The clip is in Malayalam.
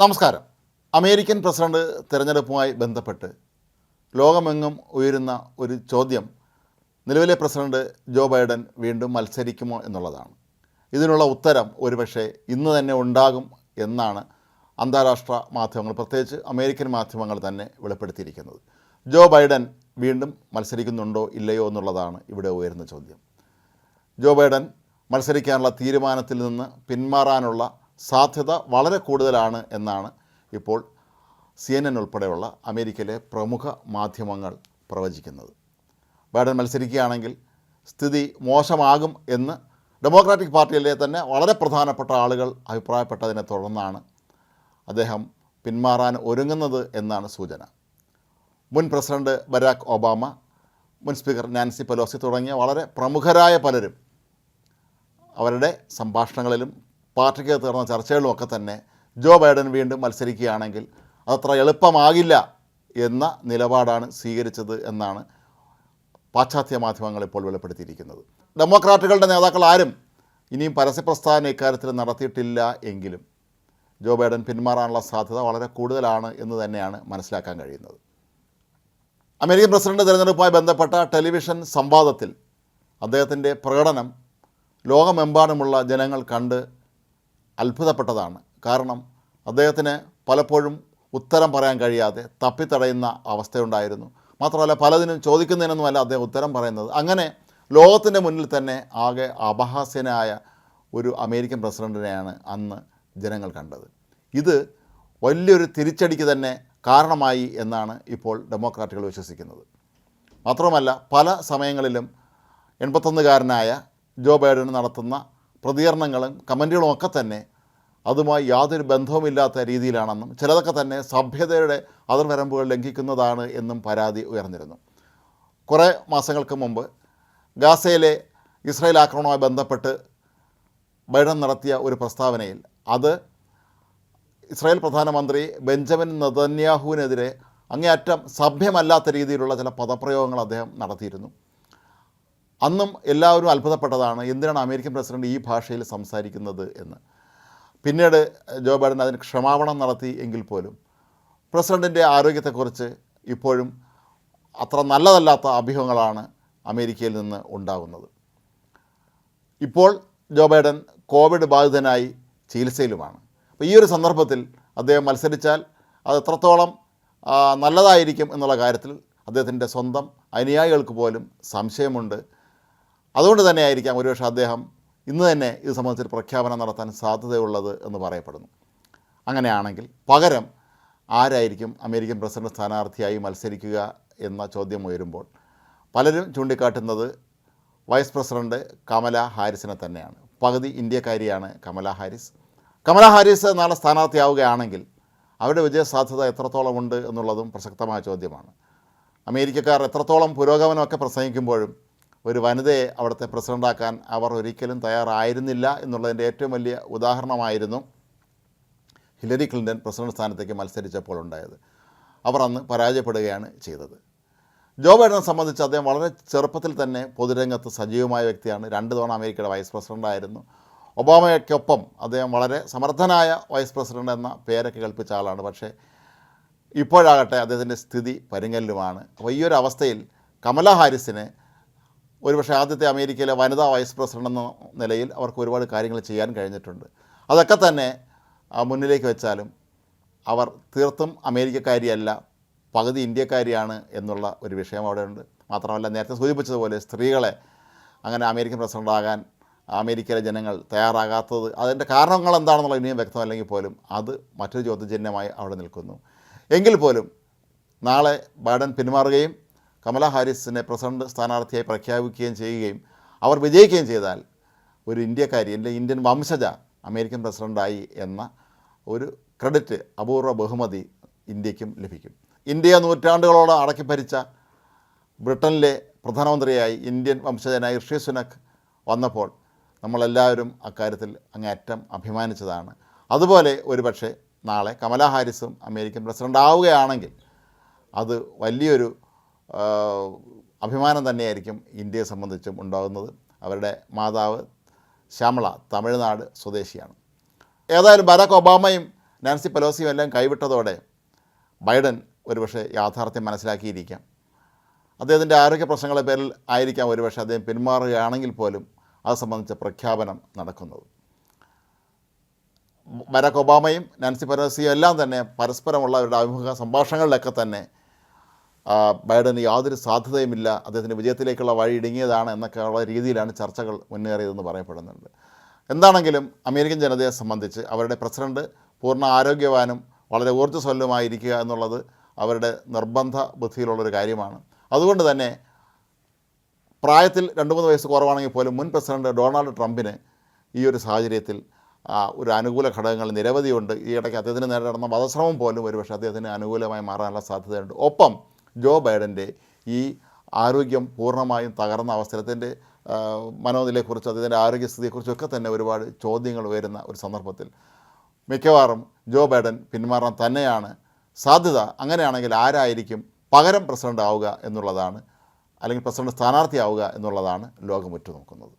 നമസ്കാരം. അമേരിക്കൻ പ്രസിഡന്റ് തിരഞ്ഞെടുപ്പുമായി ബന്ധപ്പെട്ട് ലോകമെങ്ങും ഉയരുന്ന ഒരു ചോദ്യം നിലവിലെ പ്രസിഡന്റ് ജോ ബൈഡൻ വീണ്ടും മത്സരിക്കുമോ എന്നുള്ളതാണ്. ഇതിനുള്ള ഉത്തരം ഒരുപക്ഷെ ഇന്ന് തന്നെ ഉണ്ടാകും എന്നാണ് അന്താരാഷ്ട്ര മാധ്യമങ്ങൾ പ്രത്യേകിച്ച് അമേരിക്കൻ മാധ്യമങ്ങൾ തന്നെ വെളിപ്പെടുത്തിയിരിക്കുന്നത്. ജോ ബൈഡൻ വീണ്ടും മത്സരിക്കുന്നുണ്ടോ ഇല്ലയോ എന്നുള്ളതാണ് ഇവിടെ ഉയരുന്ന ചോദ്യം. ജോ ബൈഡൻ മത്സരിക്കാനുള്ള തീരുമാനത്തിൽ നിന്ന് പിന്മാറാനുള്ള സാധ്യത വളരെ കൂടുതലാണ് എന്നാണ് ഇപ്പോൾ സി എൻ എൻ ഉൾപ്പെടെയുള്ള അമേരിക്കയിലെ പ്രമുഖ മാധ്യമങ്ങൾ പ്രവചിക്കുന്നത്. ബൈഡൻ മത്സരിക്കുകയാണെങ്കിൽ സ്ഥിതി മോശമാകും എന്ന് ഡെമോക്രാറ്റിക് പാർട്ടിയിലെ തന്നെ വളരെ പ്രധാനപ്പെട്ട ആളുകൾ അഭിപ്രായപ്പെട്ടതിനെ തുടർന്നാണ് അദ്ദേഹം പിന്മാറാൻ ഒരുങ്ങുന്നത് എന്നാണ് സൂചന. മുൻ പ്രസിഡന്റ് ബരാക് ഒബാമ മുൻ സ്പീക്കർ നാൻസി പെലോസി തുടങ്ങിയ വളരെ പ്രമുഖരായ പലരും അവരുടെ സംഭാഷണങ്ങളിലും പാർട്ടിക്കകത്ത് തീർന്ന ചർച്ചകളിലുമൊക്കെ തന്നെ ജോ ബൈഡൻ വീണ്ടും മത്സരിക്കുകയാണെങ്കിൽ അതത്ര എളുപ്പമാകില്ല എന്ന നിലപാടാണ് സ്വീകരിച്ചത് എന്നാണ് പാശ്ചാത്യ മാധ്യമങ്ങൾ ഇപ്പോൾ വെളിപ്പെടുത്തിയിരിക്കുന്നത്. ഡെമോക്രാറ്റുകളുടെ നേതാക്കൾ ആരും ഇനിയും പരസ്യപ്രസ്ഥാനം ഇക്കാര്യത്തിൽ നടത്തിയിട്ടില്ല എങ്കിലും ജോ ബൈഡൻ പിന്മാറാനുള്ള സാധ്യത വളരെ കൂടുതലാണ് എന്ന് തന്നെയാണ് മനസ്സിലാക്കാൻ കഴിയുന്നത്. അമേരിക്കൻ പ്രസിഡന്റ് തിരഞ്ഞെടുപ്പുമായി ബന്ധപ്പെട്ട ടെലിവിഷൻ സംവാദത്തിൽ അദ്ദേഹത്തിന്റെ പ്രകടനം ലോകമെമ്പാടുമുള്ള ജനങ്ങൾ കണ്ട് അത്ഭുതപ്പെട്ടതാണ്. കാരണം അദ്ദേഹത്തിന് പലപ്പോഴും ഉത്തരം പറയാൻ കഴിയാതെ തപ്പിത്തടയുന്ന അവസ്ഥയുണ്ടായിരുന്നു. മാത്രമല്ല പലതിനും ചോദിക്കുന്നതിനൊന്നുമല്ല അദ്ദേഹം ഉത്തരം പറയുന്നത്. അങ്ങനെ ലോകത്തിന്റെ മുന്നിൽ തന്നെ ആകെ അപഹാസ്യനായ ഒരു അമേരിക്കൻ പ്രസിഡന്റിനെയാണ് അന്ന് ജനങ്ങൾ കണ്ടത്. ഇത് വലിയൊരു തിരിച്ചടിക്ക് തന്നെ കാരണമായി എന്നാണ് ഇപ്പോൾ ഡെമോക്രാറ്റുകൾ വിശ്വസിക്കുന്നത്. മാത്രമല്ല പല സമയങ്ങളിലും എൺപത്തൊന്നുകാരനായ ജോ ബൈഡൻ നടത്തുന്ന പ്രതികരണങ്ങളും കമന്റുകളും ഒക്കെ തന്നെ അതുമായി യാതൊരു ബന്ധവുമില്ലാത്ത രീതിയിലാണെന്നും ചിലതൊക്കെ തന്നെ സഭ്യതയുടെ അതിർവരമ്പുകൾ ലംഘിക്കുന്നതാണ് എന്നും പരാതി ഉയർന്നിരുന്നു. കുറേ മാസങ്ങൾക്ക് മുമ്പ് ഗാസയിലെ ഇസ്രായേൽ ആക്രമണവുമായി ബന്ധപ്പെട്ട് ബൈഡൻ നടത്തിയ ഒരു പ്രസ്താവനയിൽ അത് ഇസ്രായേൽ പ്രധാനമന്ത്രി ബെഞ്ചമിൻ നെതന്യാഹുവിനെതിരെ അങ്ങേയറ്റം സഭ്യമല്ലാത്ത രീതിയിലുള്ള ചില പദപ്രയോഗങ്ങൾ അദ്ദേഹം നടത്തിയിരുന്നു. അന്നും എല്ലാവരും അത്ഭുതപ്പെട്ടതാണ്. എന്തിനാണ് അമേരിക്കൻ പ്രസിഡന്റ് ഈ ഭാഷയിൽ സംസാരിക്കുന്നത് എന്ന്? പിന്നീട് ജോ ബൈഡൻ അതിന് ക്ഷമാപണം നടത്തി എങ്കിൽ പോലും പ്രസിഡന്റിന്റെ ആരോഗ്യത്തെക്കുറിച്ച് ഇപ്പോഴും അത്ര നല്ലതല്ലാത്ത അഭ്യൂഹങ്ങളാണ് അമേരിക്കയിൽ നിന്ന് ഉണ്ടാകുന്നത്. ഇപ്പോൾ ജോ ബൈഡൻ കോവിഡ് ബാധിതനായി ചികിത്സയിലുമാണ്. അപ്പോൾ ഈ ഒരു സന്ദർഭത്തിൽ അദ്ദേഹം മത്സരിച്ചാൽ അത് എത്രത്തോളം നല്ലതായിരിക്കും എന്നുള്ള കാര്യത്തിൽ അദ്ദേഹത്തിന്റെ സ്വന്തം അനുയായികൾക്ക് പോലും സംശയമുണ്ട്. അതുകൊണ്ട് തന്നെ ആയിരിക്കാം ഒരുപക്ഷെ അദ്ദേഹം ഇന്ന് തന്നെ ഇത് സംബന്ധിച്ച് പ്രഖ്യാപനം നടത്താൻ സാധ്യതയുള്ളത് എന്ന് പറയപ്പെടുന്നു. അങ്ങനെയാണെങ്കിൽ പകരം ആരായിരിക്കും അമേരിക്കൻ പ്രസിഡന്റ് സ്ഥാനാർത്ഥിയായി മത്സരിക്കുക എന്ന ചോദ്യം ഉയരുമ്പോൾ പലരും ചൂണ്ടിക്കാട്ടുന്നത് വൈസ് പ്രസിഡന്റ് കമല ഹാരിസിനെ തന്നെയാണ്. പകുതി ഇന്ത്യക്കാരിയാണ് കമല ഹാരിസ്. കമല ഹാരിസ് നാളെ സ്ഥാനാർത്ഥിയാവുകയാണെങ്കിൽ അവരുടെ വിജയസാധ്യത എത്രത്തോളം ഉണ്ട് എന്നുള്ളതും പ്രസക്തമായ ചോദ്യമാണ്. അമേരിക്കക്കാർ എത്രത്തോളം പുരോഗമനമൊക്കെ പ്രസംഗിക്കുമ്പോഴും ഒരു വനിതയെ അവിടുത്തെ പ്രസിഡന്റാക്കാൻ അവർ ഒരിക്കലും തയ്യാറായിരുന്നില്ല എന്നുള്ളതിന്റെ ഏറ്റവും വലിയ ഉദാഹരണമായിരുന്നു ഹിലരി ക്ലിന്റൺ പ്രസിഡന്റ് സ്ഥാനത്തേക്ക് മത്സരിച്ചപ്പോൾ ഉണ്ടായത്. അവർ അന്ന് പരാജയപ്പെടുകയാണ് ചെയ്തത്. ജോ ബൈഡനെ സംബന്ധിച്ച് അദ്ദേഹം വളരെ ചെറുപ്പത്തിൽ തന്നെ പൊതുരംഗത്ത് സജീവമായ വ്യക്തിയാണ്. രണ്ട് തവണ അമേരിക്കയുടെ വൈസ് പ്രസിഡന്റായിരുന്നു ഒബാമയ്ക്കൊപ്പം അദ്ദേഹം വളരെ സമർത്ഥനായ വൈസ് പ്രസിഡന്റ് എന്ന പേരൊക്കെ കൽപ്പിച്ച ആളാണ്. പക്ഷേ ഇപ്പോഴാകട്ടെ അദ്ദേഹത്തിന്റെ സ്ഥിതി പരിങ്ങലിലുമാണ്. അപ്പോൾ ഈ ഒരു അവസ്ഥയിൽ കമല ഹാരിസിന് ഒരുപക്ഷെ ആദ്യത്തെ അമേരിക്കയിലെ വനിതാ വൈസ് പ്രസിഡന്റ് എന്ന നിലയിൽ അവർക്ക് ഒരുപാട് കാര്യങ്ങൾ ചെയ്യാൻ കഴിഞ്ഞിട്ടുണ്ട്. അതൊക്കെ തന്നെ മുന്നിലേക്ക് വെച്ചാലും അവർ തീർത്തും അമേരിക്കക്കാരിയല്ല പകുതി ഇന്ത്യക്കാരിയാണ് എന്നുള്ള ഒരു വിഷയം അവിടെയുണ്ട്. മാത്രമല്ല നേരത്തെ സൂചിപ്പിച്ചതുപോലെ സ്ത്രീകളെ അങ്ങനെ അമേരിക്കൻ പ്രസിഡന്റാകാൻ അമേരിക്കയിലെ ജനങ്ങൾ തയ്യാറാകാത്തത് അതിന്റെ കാരണങ്ങൾ എന്താണെന്നുള്ള ഇനിയും വ്യക്തമല്ലെങ്കിൽ പോലും അത് മറ്റൊരു ചോദ്യചിഹ്നമായി അവിടെ നിൽക്കുന്നു. എങ്കിൽ പോലും നാളെ ബൈഡൻ പിന്മാറുകയും കമല ഹാരിസിനെ പ്രസിഡന്റ് സ്ഥാനാർത്ഥിയായി പ്രഖ്യാപിക്കുകയും ചെയ്യുകയും അവർ വിജയിക്കുകയും ചെയ്താൽ ഒരു ഇന്ത്യക്കാരി അല്ലെങ്കിൽ ഇന്ത്യൻ വംശജ അമേരിക്കൻ പ്രസിഡന്റായി എന്ന ഒരു ക്രെഡിറ്റ് അപൂർവ ബഹുമതി ഇന്ത്യക്കും ലഭിക്കും. ഇന്ത്യ നൂറ്റാണ്ടുകളോളം അടക്കി ഭരിച്ച ബ്രിട്ടനിലെ പ്രധാനമന്ത്രിയായി ഇന്ത്യൻ വംശജനായ ഋഷി സുനക് വന്നപ്പോൾ നമ്മളെല്ലാവരും അക്കാര്യത്തിൽ അങ്ങേയറ്റം അഭിമാനിച്ചതാണ്. അതുപോലെ ഒരുപക്ഷെ നാളെ കമലാ ഹാരിസും അമേരിക്കൻ പ്രസിഡന്റ് ആവുകയാണെങ്കിൽ അത് വലിയൊരു അഭിമാനം തന്നെയായിരിക്കും ഇന്ത്യയെ സംബന്ധിച്ചും ഉണ്ടാകുന്നത്. അവരുടെ മാതാവ് ശ്യാമള തമിഴ്നാട് സ്വദേശിയാണ്. ഏതായാലും ബരാക്ക് ഒബാമയും നാൻസി പെലോസിയും എല്ലാം കൈവിട്ടതോടെ ബൈഡൻ ഒരുപക്ഷെ യാഥാർത്ഥ്യം മനസ്സിലാക്കിയിരിക്കാം. അദ്ദേഹത്തിന്റെ ആരോഗ്യ പ്രശ്നങ്ങളുടെ പേരിൽ ആയിരിക്കാം ഒരുപക്ഷെ അദ്ദേഹം പിന്മാറുകയാണെങ്കിൽ പോലും അത് സംബന്ധിച്ച പ്രഖ്യാപനം നടക്കുന്നത്. ബരാക് ഒബാമയും നാൻസി പെലോസിയും എല്ലാം തന്നെ പരസ്പരമുള്ള അവരുടെ അഭിമുഖ സംഭാഷണങ്ങളിലൊക്കെ തന്നെ ബൈഡന് യാതൊരു സാധ്യതയുമില്ല. അദ്ദേഹത്തിന്റെ വിജയത്തിലേക്കുള്ള വഴി ഇടുങ്ങിയതാണ് എന്നൊക്കെയുള്ള രീതിയിലാണ് ചർച്ചകൾ മുന്നേറിയതെന്ന് പറയപ്പെടുന്നുണ്ട്. എന്താണെങ്കിലും അമേരിക്കൻ ജനതയെ സംബന്ധിച്ച് അവരുടെ പ്രസിഡന്റ് പൂർണ ആരോഗ്യവാനും വളരെ ഊർജസ്വലുമായിരിക്കുക എന്നുള്ളത് അവരുടെ നിർബന്ധ ബുദ്ധിയിലുള്ളൊരു കാര്യമാണ്. അതുകൊണ്ട് തന്നെ പ്രായത്തിൽ രണ്ട് മൂന്ന് വയസ്സ് കുറവാണെങ്കിൽ പോലും മുൻ പ്രസിഡന്റ് ഡൊണാൾഡ് ട്രംപിന് ഈ ഒരു സാഹചര്യത്തിൽ ഒരു അനുകൂല ഘടകങ്ങൾ നിരവധിയുണ്ട്. ഈ ഇടയ്ക്ക് അദ്ദേഹത്തിന് നേരിടുന്ന വധശ്രമം പോലും ഒരുപക്ഷെ അദ്ദേഹത്തിന് അനുകൂലമായി മാറാനുള്ള സാധ്യതയുണ്ട്. ഒപ്പം ജോ ബൈഡന്റെ ഈ ആരോഗ്യം പൂർണമായും തകർന്ന അവസരത്തിന്റെ മനോനിലയെക്കുറിച്ച് അദ്ദേഹത്തിന്റെ ആരോഗ്യസ്ഥിതിയെക്കുറിച്ചൊക്കെ തന്നെ ഒരുപാട് ചോദ്യങ്ങൾ ഉയരുന്ന ഒരു സന്ദർഭത്തിൽ. മിക്കവാറും ജോ ബൈഡൻ പിന്മാറാൻ തന്നെയാണ് സാധ്യത. അങ്ങനെയാണെങ്കിൽ ആരായിരിക്കും പകരം പ്രസിഡന്റ് ആവുക എന്നുള്ളതാണ് അല്ലെങ്കിൽ പ്രസിഡന്റ് സ്ഥാനാർത്ഥിയാവുക എന്നുള്ളതാണ് ലോകം ഉറ്റുനോക്കുന്നത്.